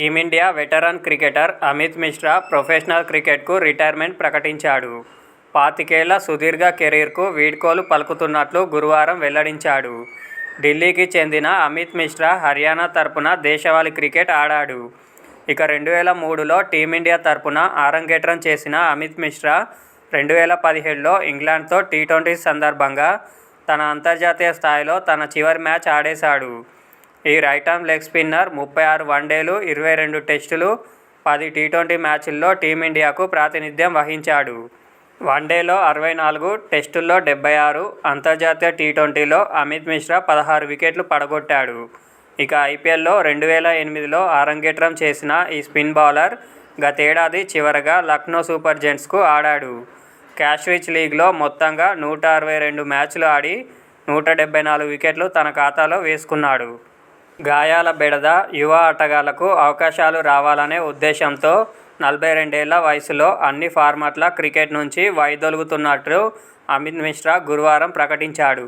Team India veteran cricketer Amit Mishra professional క్రికెట్కు retirement ప్రకటించాడు. పాతికేళ్ళ సుదీర్ఘ కెరీర్కు వీడ్కోలు పలుకుతున్నట్లు గురువారం వెల్లడించాడు. ఢిల్లీకి చెందిన అమిత్ మిశ్రా హర్యానా తరపున దేశవాళీ క్రికెట్ ఆడాడు. ఇక రెండు వేల మూడులో టీమిండియా తరపున ఆరంగేట్రం చేసిన అమిత్ మిశ్రా రెండు వేల పదిహేడులో ఇంగ్లాండ్తో టీ ట్వంటీ సందర్భంగా తన అంతర్జాతీయ స్థాయిలో తన చివరి మ్యాచ్ ఆడేశాడు. ఈ రైట్ ఆర్మ్ లెగ్ స్పిన్నర్ ముప్పై ఆరు వన్డేలు ఇరవై రెండు టెస్టులు పది టీ ట్వంటీ మ్యాచ్ల్లో టీమిండియాకు ప్రాతినిధ్యం వహించాడు. వన్డేలో అరవై నాలుగు టెస్టుల్లో డెబ్బై ఆరు అంతర్జాతీయ టీ ట్వంటీలో అమిత్ మిశ్రా పదహారు వికెట్లు పడగొట్టాడు. ఇక ఐపీఎల్లో రెండు వేల ఎనిమిదిలో ఆరంగేట్రం చేసిన ఈ స్పిన్ బౌలర్ గతేడాది చివరగా లక్నో సూపర్ జెంట్స్కు ఆడాడు. క్యాష్ రిచ్ లీగ్లో మొత్తంగా నూట అరవై రెండు మ్యాచ్లు ఆడి నూట డెబ్బై నాలుగు వికెట్లు తన ఖాతాలో వేసుకున్నాడు. గాయాల బెడద యువ ఆటగాళ్ళకు అవకాశాలు రావాలనే ఉద్దేశంతో నలభై రెండేళ్ళ వయసులో అన్ని ఫార్మాట్ల క్రికెట్ నుంచి వైదొలుగుతున్నట్లు అమిత్ మిశ్రా గురువారం ప్రకటించాడు.